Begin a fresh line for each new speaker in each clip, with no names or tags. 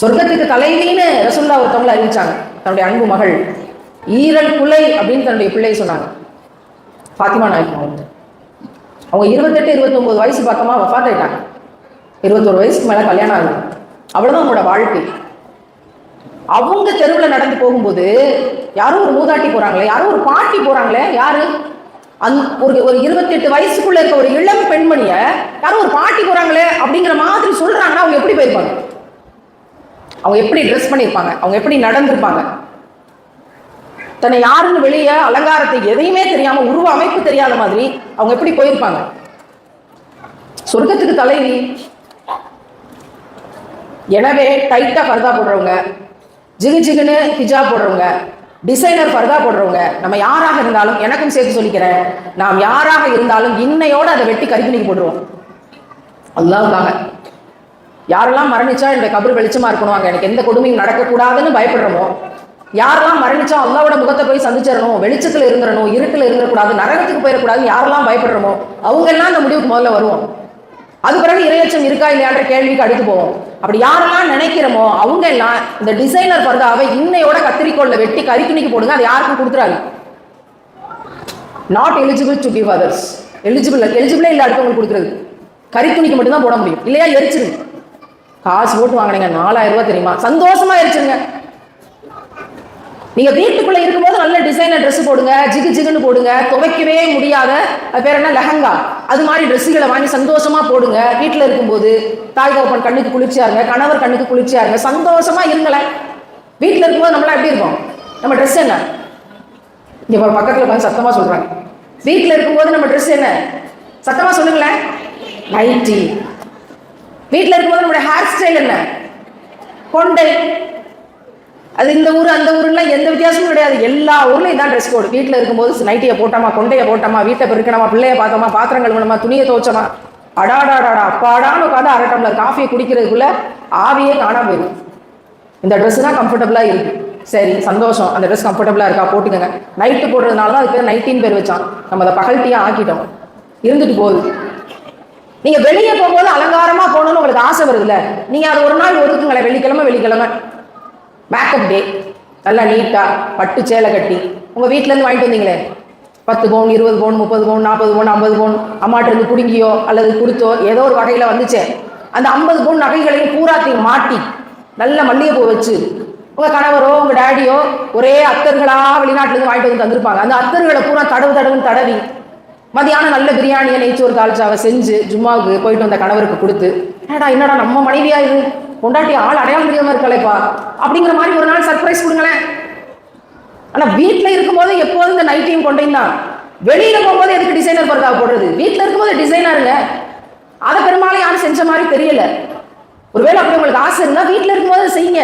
சொர்க்கத்துக்கு தலைவின்னு ரசுல்லா ஒருத்தவங்களை அறிவிச்சாங்க. தன்னுடைய அன்பு மகள். ஈரல் குலை அப்படின்னு தன்னுடைய பிள்ளையை சொன்னாங்க. ஃபாத்திமா நாயகம் அவங்க. அவங்க இருபத்தெட்டு இருபத்தொம்போது வயசு பக்கமாக வஃபாத் ஆயிட்டாங்க. இருபத்தொரு வயசுக்கு மேலே கல்யாணம் ஆகும் அவ்வளோதான் அவங்களோட வாழ்க்கை. அவங்க தெருவில் நடந்து போகும்போது யாரோ ஒரு மூதாட்டி போகிறாங்களே யாரோ ஒரு பாட்டி போகிறாங்களே யாரு? அந் ஒரு ஒரு இருபத்தெட்டு வயசுக்குள்ள இருக்க ஒரு இளம் பெண்மணியை யாரோ ஒரு பாட்டி போகிறாங்களே அப்படிங்கிற மாதிரி சொல்கிறாங்கன்னா அவங்க எப்படி போயிருப்பாங்க? அவங்க எப்படி ட்ரெஸ் பண்ணியிருப்பாங்க? அவங்க எப்படி நடந்திருப்பாங்க? தன்னை யாருன்னு வெளியே அலங்காரத்தை எதையுமே தெரியாம உருவ அமைப்பு தெரியாத மாதிரி அவங்க எப்படி போயிருப்பாங்க? சொர்க்கத்துக்கு தலைவி எனவே டைட்டா பர்தா போடுறவங்க ஜிகு ஜிகுன்னு ஹிஜா போடுறவங்க டிசைனர் பர்தா போடுறவங்க நம்ம யாராக இருந்தாலும் எனக்கும் சேர்த்து சொல்லிக்கிறேன் நாம் யாராக இருந்தாலும் இன்னையோட அதை வெட்டி கறிக்குனிக்கு போடுவோம் அல்லாவுக்காக யாரெல்லாம் மரணிச்சா என்னுடைய கபர் வெளிச்சமா இருக்கணும் எனக்கு எந்த கொடுமையும் நடக்கக்கூடாதுன்னு பயப்படுறோமோ? யாரெல்லாம் மரணிச்சா அல்லாவோட முகத்தை போய் சந்திச்சிடணும் வெளிச்சத்துல இருந்துடணும் இருட்டுல இருந்துடக்கூடாது நரகத்துக்கு போயிடக்கூடாது யாரெல்லாம் பயப்படுறோமோ? அவங்க எல்லாம் அந்த முடிவுக்கு முதல்ல வருவோம். அது பிறகு இரையச்சம் இருக்கா இல்லையான்ற கேள்விக்கு அடுத்து போவோம். அப்படி யாரெல்லாம் நினைக்கிறோமோ அவங்க எல்லாம் இந்த டிசைனர் பர்தாவை இன்னையோட கத்திரிக்கோள்ல வெட்டி கறிக்குணிக்கு போடுங்க அது யாருக்கும் கொடுத்துறாரு not eligible to give others eligible எலிஜிபிளே இல்லை அடுத்தவங்களுக்கு கொடுக்குறது. கறித்துணிக்கு மட்டும்தான் போட முடியும். இல்லையா? எரிச்சிருங்க காசு போட்டு வாங்கினீங்க நாலாயிரம் ரூபாய் தெரியுமா? சந்தோஷமா இருச்சுங்க நீங்க வீட்டுக்குள்ள இருக்கும்போது நல்ல டிசைனர் ட்ரெஸ் போடுங்க ஜிகு ஜிகுன்னு போடுங்க துவைக்கவே முடியாத பேர் என்ன? லெஹங்கா. அது மாதிரி ட்ரெஸ்ஸுகளை வாங்கி சந்தோஷமா போடுங்க. வீட்டுல இருக்கும்போது தாய் தகப்பன் கண்ணுக்கு குளிர்ச்சியா இருங்க கணவர் கண்ணுக்கு குளிர்ச்சியா இருங்க சந்தோஷமா இருங்களேன். வீட்டுல இருக்கும்போது நம்மளா எப்படி இருக்கோம் நம்ம ட்ரெஸ் என்ன? இங்க ஒரு பக்கத்துல உட்காந்து சத்தமா சொல்றாங்க வீட்டுல இருக்கும்போது நம்ம ட்ரெஸ் என்ன? சத்தமா சொல்லுங்களேன். நைட்டி வீட்டில் இருக்கும்போது நம்மளுடைய ஹேர் ஸ்டைல் என்ன? கொண்டை அது இந்த ஊர் அந்த ஊர்லாம் எந்த வித்தியாசமும் கிடையாது. எல்லா ஊர்லையும் இதான் ட்ரெஸ் கோடு வீட்டில் இருக்கும்போது நைட்டியை போட்டோமா கொண்டையை போட்டோமா வீட்டை பெருக்கணுமா பிள்ளைய பார்த்தோமா பாத்திரம் கழுவணுமா துணியை துவைச்சோமா? அடாடாடாடா அப்பாடான்னு உட்காந்து அரை டம்ளர் காஃபியை குடிக்கிறதுக்குள்ள ஆவியே காணாம போயிடும். இந்த ட்ரெஸ் தான் கம்ஃபர்டபுளாக இருக்கு. சரி சந்தோஷம். அந்த ட்ரெஸ் கம்ஃபர்டபுளாக இருக்கா? போட்டுக்கோங்க. நைட்டு போடுறதுனால தான் அதுக்கு நைட்டின் நைட்டின்னு பேர் வச்சான். நம்ம அதை பகல்ட்டியாக ஆக்கிட்டோம். இருந்துட்டு போகுது. நீங்க வெளியே போகும்போது அலங்காரமா போகணும்னு உங்களுக்கு ஆசை வருதுல்ல. நீங்க அது ஒரு நாள் ஒதுக்குங்களேன். வெள்ளிக்கிழமை வெள்ளிக்கிழமை. மேக்கப் டே நல்லா நீட்டா பட்டு சேலை கட்டி. உங்க வீட்ல இருந்து வாங்கிட்டு வந்தீங்களே? பத்து பவுன் இருபது பவுன் முப்பது பவுன் நாற்பது பவுன் ஐம்பது பவுன் அம்மாட்ட இருந்து குடுங்கியோ அல்லது கொடுத்தோ ஏதோ ஒரு வகையில வந்துச்சே. அந்த ஐம்பது பவுன் நகைகளையும் பூராத்தையும் மாட்டி நல்ல மல்லிகைப்பூ வச்சு உங்க கணவரோ உங்க டேடியோ ஒரே அத்தர்களா வெளிநாட்டுல இருந்து வாங்கிட்டு வந்து தந்திருப்பாங்க. அந்த அத்தர்களை பூரா தடவு தடவுன்னு தடவி மதியானம் நல்ல பிரியாணியை நெய்ச்சோறு தாளிச்சாவை செஞ்சு ஜும்மாவுக்கு போயிட்டு வந்த கணவருக்கு கொடுத்து என்னடா என்னடா நம்ம மனைவியா இது? கொண்டாட்டி ஆள் அடையாளம் தெரியாம இருக்கலைப்பா. அப்படிங்கிற மாதிரி ஒரு நாள் சர்ப்ரைஸ் கொடுங்களேன். ஆனா வீட்டில் இருக்கும்போது எப்போதும் இந்த நைட்டையும் கொண்டையும் தான் வெளியில போகும்போது எதுக்கு டிசைனர் பர்தா போடுறது? வீட்டில் இருக்கும்போது டிசைனருங்க அதை பெரும்பாலும் யாரும் செஞ்ச மாதிரி தெரியல. ஒருவேளை அப்படி உங்களுக்கு ஆசை இருந்தா வீட்டில் இருக்கும்போது செய்யுங்க.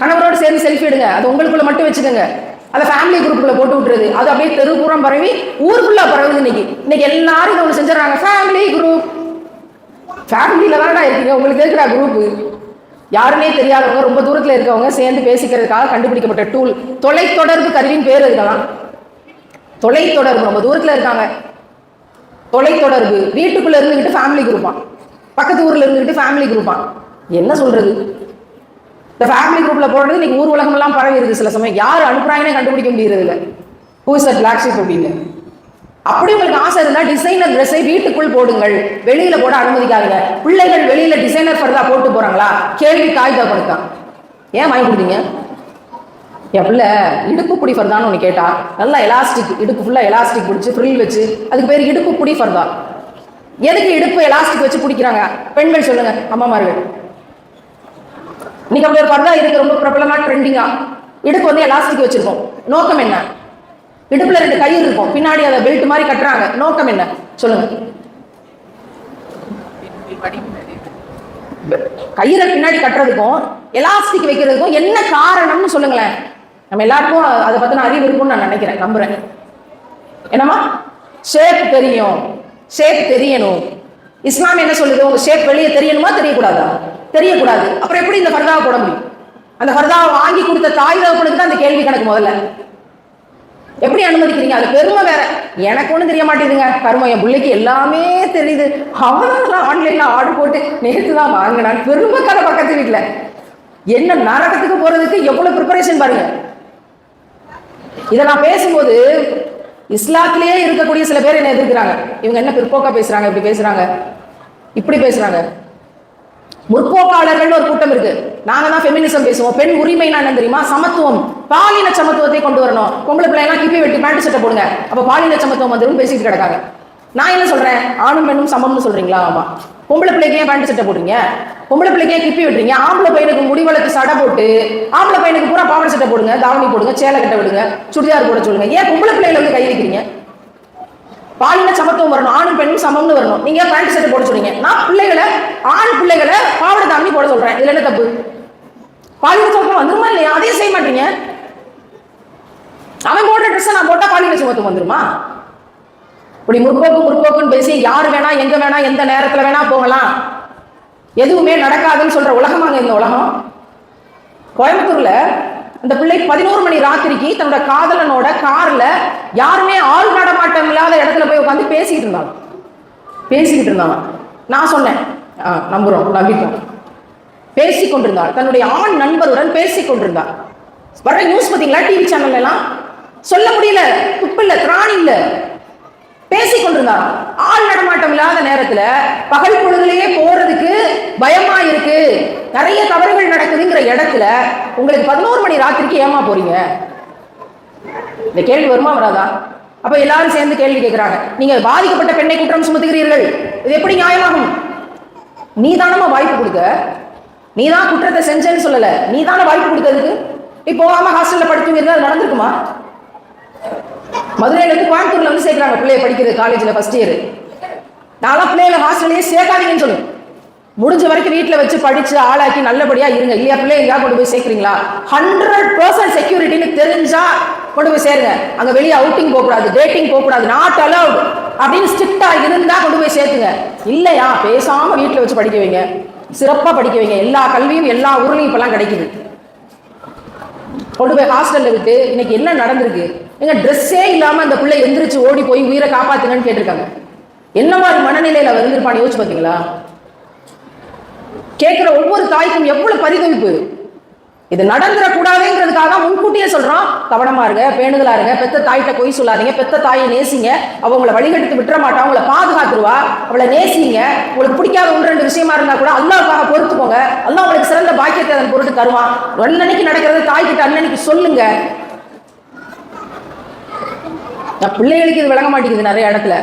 கணவரோடு சேர்ந்து செல்ஃபி எடுங்க. அது உங்களுக்குள்ள மட்டும் வச்சுக்கோங்க. அதை ஃபேமிலி குரூப்புக்குள்ள போட்டு விட்டுறது. அது அப்படியே தெருப்புறம் பரவி ஊருக்குள்ள பரவுது இன்னைக்கு. இன்னைக்கு எல்லாரும் இதை ஒன்று செஞ்சிடறாங்க. ஃபேமிலி குரூப் ஃபேமிலியில் தானடா இருக்கீங்க. உங்களுக்கு இருக்கிற குரூப்பு யாருமே தெரியாதவங்க ரொம்ப தூரத்தில் இருக்கவங்க சேர்ந்து பேசிக்கிறதுக்காக கண்டுபிடிக்கப்பட்ட டூல் தொலைத்தொடர்பு கருவின்னு பேர் இருக்கலாம் தொலைத்தொடர்பு. ரொம்ப தூரத்தில் இருக்காங்க. தொலைத்தொடர்பு. வீட்டுக்குள்ளே இருந்துக்கிட்டு ஃபேமிலி குரூப்பான் பக்கத்து ஊரில் இருந்துக்கிட்டு ஃபேமிலி குரூப்பான் என்ன சொல்கிறது இந்த ஃபேமிலி குரூப்ல போடுறது இன்னைக்கு ஊர் உலகம் எல்லாம் பரவி இருக்கு சில சமயம். யார் அனுப்புறாங்கன்னு கண்டுபிடிக்க முடியறது இல்ல ஹூஸ் அட் பிளாக் ஷீப் அப்படின்னு. அப்படி உங்களுக்கு ஆசை இருந்தா டிசைனர் ட்ரெஸ்ஸை வீட்டுக்குள் போடுங்கள். வெளியில போட அனுமதிக்காதீங்க. பிள்ளைகள் வெளியில டிசைனர் ஃபர்தா போட்டு போறாங்களா? கேள்வி காகிதப்படுத்தான் ஏன் வாங்கி கொடுத்தீங்க? என் பிள்ளை இடுப்பு புடி ஃபர்தான்னு ஒன்று கேட்டா. நல்லா எலாஸ்டிக் இடுப்பு ஃபுல்லாக எலாஸ்டிக் பிடிச்சி ஃப்ரில் வச்சு அதுக்கு பேர் இடுப்பு புடி ஃபர்தா எதுக்கு இடுப்பு எலாஸ்டிக் வச்சு பிடிக்கிறாங்க? பெண்கள் சொல்லுங்க அம்மாமார்கள். இன்னைக்கு அப்படி ஒரு பர்தா இருக்கு ரொம்ப பிரபலமா ட்ரெண்டிங்கா இடுப்பு வந்து எலாஸ்டிக் வச்சிருக்கோம் நோக்கம் என்ன? இடுப்புல ரெண்டு கயிறு இருக்கும். பின்னாடி அதை பெல்ட் மாதிரி கட்டுறாங்க. நோக்கம் என்ன? சொல்லுங்க. கயிறை பின்னாடி கட்டுறதுக்கும் எலாஸ்டிக் வைக்கிறதுக்கும் என்ன காரணம்னு சொல்லுங்களேன். நம்ம எல்லாருக்கும் அதை பத்தின அறிவு இருக்கும்னு நான் நினைக்கிறேன். நம்புறேன். என்னம்மா? ஷேப் தெரியும். ஷேப் தெரியணும். இஸ்லாம் என்ன சொல்லுது? உங்க ஷேப் வெளியே தெரியணுமா தெரியக்கூடாதா? தெரியக்கூடாது. அப்புறம் எப்படி இந்த ஃபர்தாவை போட முடியும்? அந்த ஃபர்தாவை வாங்கி கொடுத்த தாய் தகப்பனுக்கு தான் அந்த கேள்வி கணக்கு முதல்ல. எப்படி அனுமதிக்கிறீங்க? அது பெருமை வேற. எனக்கு ஒன்றும் தெரிய மாட்டேங்குதுங்க. கருமை என் பிள்ளைக்கு எல்லாமே தெரியுது. அவனெல்லாம் ஆன்லைன்ல ஆர்டர் போட்டு நேற்று தான் வாங்கினான். பெருமை கதை பக்கத்து வீட்டில் என்ன நரகத்துக்கு போறதுக்கு எவ்வளவு ப்ரிப்பரேஷன் பாருங்க. இதை நான் பேசும்போது இஸ்லாத்திலேயே இருக்கக்கூடிய சில பேர் என்ன எதிர்க்கிறாங்க. இவங்க என்ன பிற்போக்கா பேசுறாங்க இப்படி பேசுறாங்க? இப்படி பேசுறாங்க. முற்போக்காளர்கள் ஒரு கூட்டம் இருக்கு. நாங்க தான் ஃபெமினிசம் பேசுவோம். பெண் உரிமை என்ன தெரியுமா? சமத்துவம். பாலின சமத்துவத்தை கொண்டு வரணும். பொம்பளை பிள்ளைலாம் கிப்பி வெட்டி பேண்ட் சட்டை போடுங்க. அப்ப பாலின சமத்துவம் வந்துடும் பேசிட்டு கிடக்காங்க. நான் என்ன சொல்றேன்? ஆணும் பெண்ணும் சமம்னு சொல்றீங்களா ஆமா. பொம்பளை பிள்ளைக்கே பேண்ட் சட்டை போடுறீங்க? பொம்பளை பிள்ளைக்கே கிப்பி வெட்டுறீங்க? ஆம்பளை பையனுக்கு முடிவளக்கு சடை போட்டு ஆம்பளை பையனுக்கு பூரா பாவாடை சட்டை போடுங்க தாவணி போடுங்க சேலை கட்ட விடுங்க சுடிதார் போட சொல்லுங்க. ஏன் பொம்பளை பிள்ளைகளை வந்து கை வைக்கிறீங்க? பாலின சமத்துவம் வரணும் ஆணும் பெண்ணும் சமம்னு வரணும். நீங்க பேண்ட் ஷர்ட் போட சொல்றீங்க நான் பிள்ளைகளை ஆண் பிள்ளைகளை பாவட தாண்டி போட சொல்றேன். இதுல என்ன தப்பு? பாலின சமத்துவம் வந்துருமா இல்லையா? அதையும் செய்ய மாட்டீங்க. அவன் போடுற ட்ரெஸ் நான் போட்டா பாலின சமத்துவம் வந்துருமா? இப்படி முற்போக்கு முற்போக்குன்னு பேசி யார் வேணா எங்க வேணா எந்த நேரத்துல வேணா போகலாம். எதுவுமே நடக்காதுன்னு சொல்ற உலகமாங்க இந்த உலகம். கோயம்புத்தூர்ல அந்த பிள்ளை பதினோரு மணி ராத்திரிக்கு தன்னோட காதலனோட கார்ல யாருமே ஆள் நடமாட்டம் இல்லாத இடத்துல போய் உட்காந்து பேசிக்கிட்டு இருந்தாங்க பேசிக்கிட்டு இருந்தாங்க நான் சொன்னேன் ஆ, நம்புறோம் நம்பிட்டோம் பேசி கொண்டிருந்தாள். தன்னுடைய ஆண் நண்பருடன் பேசி கொண்டிருந்தாள். வர நியூஸ் பார்த்தீங்களா டிவி சேனல் எல்லாம்? சொல்ல முடியல துப்பு இல்ல திராணி இல்ல. பேசி கொண்டிருந்தாங்க ஆள் நடமாட்டம் இல்லாத நேரத்துல பகல் பொழுதுலயே போறதுக்கு பயமா இருக்கு. நிறைய தவறுகள் நடக்குதுங்கிற இடத்துல உங்களுக்கு பதினோரு மணி ராத்திரிக்கு ஏமா போறீங்க? இந்த கேள்வி வருமா வராதா? அப்ப எல்லாரும் சேர்ந்து கேள்வி கேட்கிறாங்க நீங்க பாதிக்கப்பட்ட பெண்ணை குற்றம் சுமத்துகிறீர்கள். இது எப்படி நியாயமாகும்? நீ தானமா வாய்ப்பு கொடுக்க? நீ தான் குற்றத்தை செஞ்சேன்னு சொல்லல. நீ தானே வாய்ப்பு கொடுத்ததுக்கு? இப்போ போகாம ஹாஸ்டல்ல படிச்சுங்கிறது அது நடந்திருக்குமா? மதுரையில இருந்து கோயம்புத்தூர்ல வந்து சேர்க்கிறாங்க பிள்ளைய படிக்கிறது காலேஜ்ல ஃபர்ஸ்ட் இயர் நான்லாம் பிள்ளைகளை ஹாஸ்டல்லையே சேர்க்காதீங்கன்னு சொல்லு. முடிஞ்ச வரைக்கும் வீட்டில் வச்சு படிச்சு ஆளாக்கி நல்லபடியா இருங்க. இல்லையா பிள்ளை எங்கேயா கொண்டு போய் சேர்க்குறீங்களா? ஹண்ட்ரட் பர்சன்ட் செக்யூரிட்டின்னு தெரிஞ்சா கொண்டு போய் சேருங்க. அங்க வெளியே அவுட்டிங் போகக்கூடாது டேட்டிங் போகக்கூடாது நாட் அலவுட் அப்படின்னு ஸ்ட்ரிக்டா இருந்தா கொண்டு போய் சேர்த்துங்க. இல்லையா பேசாம வீட்டில் வச்சு படிக்க வைங்க. சிறப்பா படிக்க வைங்க. எல்லா கல்வியும் எல்லா ஊர்லயும் இப்பெல்லாம் கிடைக்குது. கொண்டு போய் ஹாஸ்டல்ல விட்டு இன்னைக்கு என்ன நடந்திருக்கு? எங்க ட்ரெஸ்ஸே இல்லாம அந்த பிள்ளை எந்திரிச்சு ஓடி போய் உயிரை காப்பாத்துங்கன்னு கேட்டிருக்காங்க. என்ன மாதிரி மனநிலையில வந்திருப்பான்னு யோசிச்சு பாத்தீங்களா? கேட்கிற ஒவ்வொரு தாய்க்கும் எவ்வளவு பரிதவிப்பு? இது நடந்துடக்கூடாதுங்கிறதுக்காக தான் முன்கூட்டியே சொல்றோம் கவனமா இருங்க பேணுதலா இருங்க பெத்த தாய்கிட்ட பொய் சொல்லாதீங்க பெத்த தாயை நேசிங்க. அவங்கள வழிகெடுத்து விட்டுற மாட்டா அவங்கள பாதுகாத்துருவா. அவளை நேசிங்க. உங்களுக்கு பிடிக்காத ஒன்று ரெண்டு விஷயமா இருந்தா கூட அல்லாவுக்காக பொறுத்துக்கோங்க. அல்லா உங்களுக்கு சிறந்த பாக்கியத்தை அதன் பொருட்டு தருவான். அன்னன்னைக்கு நடக்கிறது தாய்கிட்ட அன்னன்னைக்கு சொல்லுங்க. நான் பிள்ளைகளுக்கு இது விளங்க மாட்டேங்குது நிறைய இடத்துல.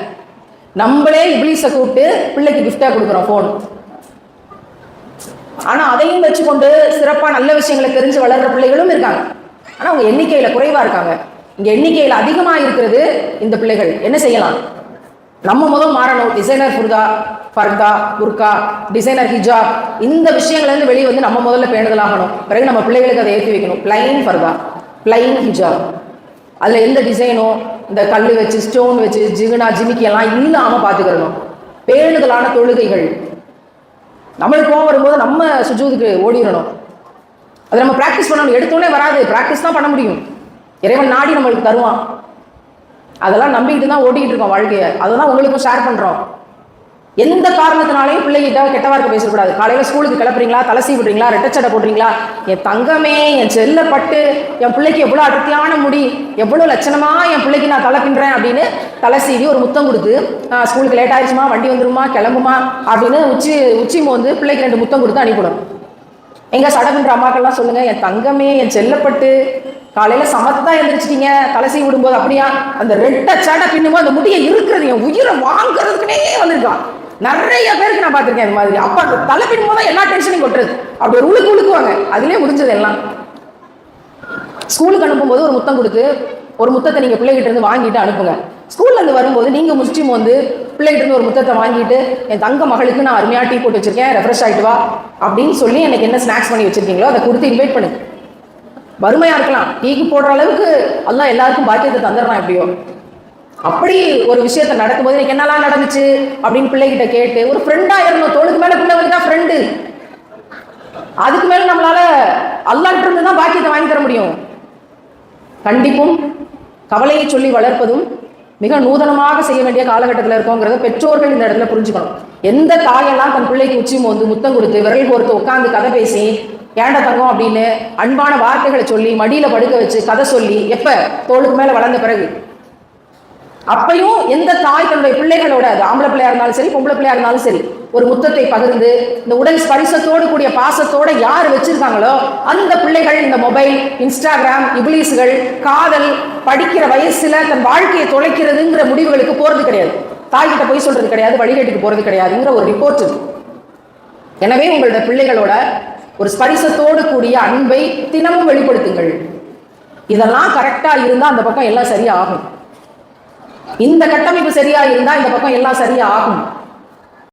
நம்மளே இப்ளீஸை கூப்பிட்டு பிள்ளைக்கு கிஃப்டாக கொடுக்குறோம் ஃபோன் ஆனால் அதையும் வச்சுக்கொண்டு சிறப்பாக நல்ல விஷயங்களை தெரிஞ்சு வளர்கிற பிள்ளைகளும் இருக்காங்க. ஆனால் அவங்க எண்ணிக்கையில் குறைவாக இருக்காங்க. இங்கே எண்ணிக்கையில் அதிகமாக இருக்கிறது இந்த பிள்ளைகள். என்ன செய்யலாம்? நம்ம முதல் மாறணும். டிசைனர் ஃபுர்தா ஃபர்தா புர்கா டிசைனர் ஹிஜாப் இந்த விஷயங்கள்லேருந்து வெளியே வந்து நம்ம முதல்ல பேணுதலாகணும். பிறகு நம்ம பிள்ளைகளுக்கு அதை ஏற்றி வைக்கணும். பிளைன் ஃபர்தா பிளைன் ஹிஜாப் அதில் எந்த டிசைனும் இந்த கல் வச்சு ஸ்டோன் வச்சு ஜிகுனா ஜிமிக்கி எல்லாம் இல்லாமல் பார்த்துக்கிறணும் பேருதலான தொழுகைகள். நம்மளுக்கு கோவம் வரும்போது நம்ம சுஜூதுக்கு ஓடிடணும். அதை நம்ம ப்ராக்டிஸ் பண்ணணும். எடுத்தோடனே வராது. ப்ராக்டிஸ் தான் பண்ண முடியும். இறைவன் நாடி நம்மளுக்கு தருவான். அதெல்லாம் நம்பிக்கிட்டு தான் ஓட்டிக்கிட்டு இருக்கோம் வாழ்க்கையை. அதை தான் உங்களுக்கும் ஷேர் பண்ணுறோம் எந்த காரணத்தினாலையும் பிள்ளைகிட்ட கெட்ட வார்த்தை பேசக்கூடாது. காலையில் ஸ்கூலுக்கு கிளப்புறீங்களா தலை விடுறீங்களா? ரெட்டச்சடை போடுறீங்களா? என் தங்கமே என் செல்ல பட்டு என் பிள்ளைக்கு எவ்வளோ அடர்த்தியான முடி எவ்வளோ லட்சணமாக என் பிள்ளைக்கு நான் தலை பின்னுறேன் அப்படின்னு தலை சீவி ஒரு முத்தம் கொடுத்து ஸ்கூலுக்கு லேட் ஆயிடுச்சுமா வண்டி வந்துருமா? கிளம்புமா? அப்படின்னு உச்சி உச்சி வந்து பிள்ளைக்கு ரெண்டு முத்தம் கொடுத்து அனுப்பிவிடணும் எங்க சடகுன்ற அம்மாக்கள்லாம் சொல்லுங்கள் என் தங்கமே என் செல்லப்பட்டு காலையில் சமத்தா எந்திரிச்சிட்டீங்க தலை சீவி விடும்போது அப்படியா? அந்த ரெட்டை சடை பின்னும்போது அந்த முடியை இருக்கிறது என் உயிரை வாங்குறதுக்குனே வந்திருக்கான் நிறைய பேருக்கு நான் பார்த்துருக்கேன் இந்த மாதிரி. அப்பா தலைப்பின் தலை தான் எல்லா டென்ஷனையும் கொட்டுறது. அப்படி ஒரு உழுக்கு உழுக்குவாங்க. அதுலேயே முடிஞ்சது எல்லாம். ஸ்கூலுக்கு அனுப்பும்போது ஒரு முத்தம் கொடுத்து ஒரு முத்தத்தை நீங்கள் பிள்ளைகிட்ட இருந்து வாங்கிட்டு அனுப்புங்க. ஸ்கூல்ல இருந்து வரும்போது நீங்க முஸ்லீம் வந்து பிள்ளைகிட்ட இருந்து ஒரு முத்தத்தை வாங்கிட்டு என் தங்க மகளுக்கு நான் அருமையா டீ போட்டு வச்சிருக்கேன் ரெஃப்ரெஷ் ஆகிட்டு வா. அப்படின்னு சொல்லி எனக்கு என்ன ஸ்நாக்ஸ் பண்ணி வச்சிருக்கீங்களோ அதை கொடுத்து இன்வைட் பண்ணுங்க. வறுமையா இருக்கலாம். டீக்கு போடுற அளவுக்கு எல்லாம் எல்லாருக்கும் பாக்கியத்தை தந்துடுறான் எப்படியோ. அப்படி ஒரு விஷயத்த நடக்கும்போது எனக்கு என்னெல்லாம் நடந்துச்சு அப்படின்னு பிள்ளைகிட்ட கேட்டு ஒரு ஃப்ரெண்டா இருந்தோம் தோளுக்கு மேல பிள்ளை வந்து தான் ஃப்ரெண்டு அதுக்கு மேல நம்மளால அல்லாஹ்ட்ட இருந்து தான் பாக்கியத்தை வாங்கி தர முடியும். கண்டிப்பும் கவலையை சொல்லி வளர்ப்பதும் மிக நூதனமாக செய்ய வேண்டிய காலகட்டத்தில் இருக்கோங்கிறத பெற்றோர்கள் இந்த இடத்துல புரிஞ்சுக்கணும். எந்த தாயெல்லாம் தன் பிள்ளைக்கு உச்சியும் வந்து முத்தம் கொடுத்து விரல் கோர்த்து உட்காந்து கதை பேசி ஏண்ட தங்கம் அப்படின்னு அன்பான வார்த்தைகளை சொல்லி மடியில படுக்க வச்சு கதை சொல்லி எப்ப? தோளுக்கு மேல வளர்ந்த பிறகு. அப்பையும் எந்த தாய் தன்னுடைய பிள்ளைகளோட அது ஆம்பளை பிள்ளையா இருந்தாலும் சரி பொம்பளை பிள்ளையா இருந்தாலும் சரி ஒரு முத்தத்தை பகிர்ந்து இந்த உடல் ஸ்பரிசத்தோடு கூடிய பாசத்தோட யார் வச்சிருக்காங்களோ அந்த பிள்ளைகள் இந்த மொபைல் இன்ஸ்டாகிராம் இபிலிஸ்கள் காதல் படிக்கிற வயசுல தன் வாழ்க்கையை தொலைக்கிறதுங்கிற முடிவுகளுக்கு போறது கிடையாது. தாய்கிட்ட போய் சொல்றது கிடையாது வழிகேட்டுக்கு போறது கிடையாதுங்கிற ஒரு ரிப்போர்ட் இருக்கு எனவே உங்களோட பிள்ளைகளோட ஒரு ஸ்பரிசத்தோடு கூடிய அன்பை தினமும் வெளிப்படுத்துங்கள். இதெல்லாம் கரெக்டா இருந்தா அந்த பக்கம் எல்லாம் சரியாகும். ஆகும் இந்த கட்டமைப்பு சரியா இருந்தா இந்த பக்கம் எல்லாம் சரியா ஆகும்.